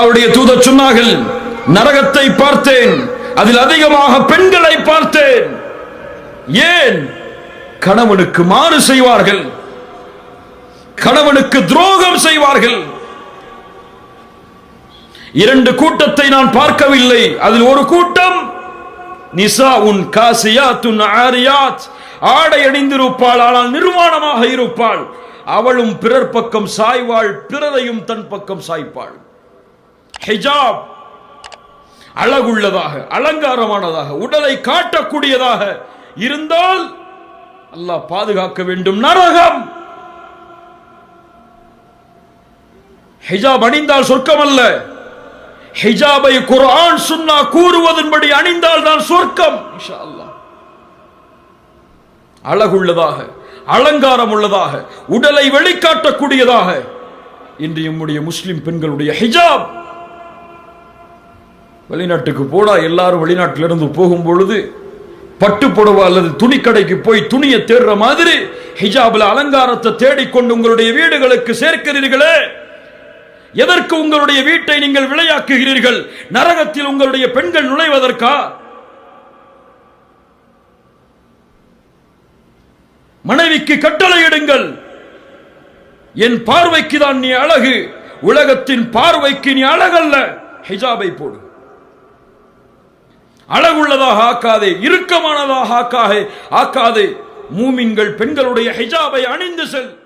அவருடைய தூதர் சொன்னார்கள் நரகத்தை பார்த்தேன் அதில் அதிகமாக பெண்களை பார்த்தேன். ஏன்? கணவனுக்கு மாறு செய்வார்கள். கணவனுக்கு துரோகம் செய்வார்கள். இரண்டு கூட்டத்தை நான் பார்க்கவில்லை. அதில் ஒரு கூட்டம் நிசா உன் காசியாத்துன் ஆரியாத். ஆடை அணிந்திருப்பாள் ஆனால் நிர்வாணமாக இருப்பாள். அவளும் பிறர் பக்கம் சாய்வாள் பிறரையும் தன் பக்கம் சாய்ப்பாள். ஹிஜாப் அழகுள்ளதாக அலங்காரமானதாக உடலை காட்டக்கூடியதாக இருந்தால் அல்லாஹ் பாதுகாக்க வேண்டும். நரகம்! ஹிஜாப் அணிந்தால் சொர்க்கம் அல்ல ஹிஜாபை குரான் சுன்னா கூறுவதன்படி அணிந்தால் தான் சொர்க்கம் அழகுள்ளதாக அலங்காரம் உள்ளதாக உடலை வெளிக்காட்டக்கூடியதாக இன்று நம்முடைய முஸ்லிம் பெண்களுடைய ஹிஜாப் வெளிநாட்டுக்கு போடா எல்லாரும் வெளிநாட்டிலிருந்து போகும் பொழுது பட்டு புடவை அல்லது துணிக்கடைக்கு போய் துணியை தேடுற மாதிரி ஹிஜாபில் அலங்காரத்தை தேடிக்கொண்டு உங்களுடைய வீடுகளுக்கு சேர்க்கிறீர்களே. எதற்கு உங்களுடைய வீட்டை நீங்கள் விளையாக்குகிறீர்கள் நரகத்தில் உங்களுடைய பெண்கள் நுழைவதற்கா? மனைவிக்கு கட்டளையிடுங்கள் என் பார்வைக்கு தான் நீ அழகு உலகத்தின் பார்வைக்கு நீ அழகல்ல. ஹிஜாபை போடு. அழகுள்ளதாக ஆக்காதே இறுக்கமானதாக ஆக்காதே. ஆக்காதே மூமின்கள் பெண்களுடைய ஹிஜாபை அணிந்து செல்.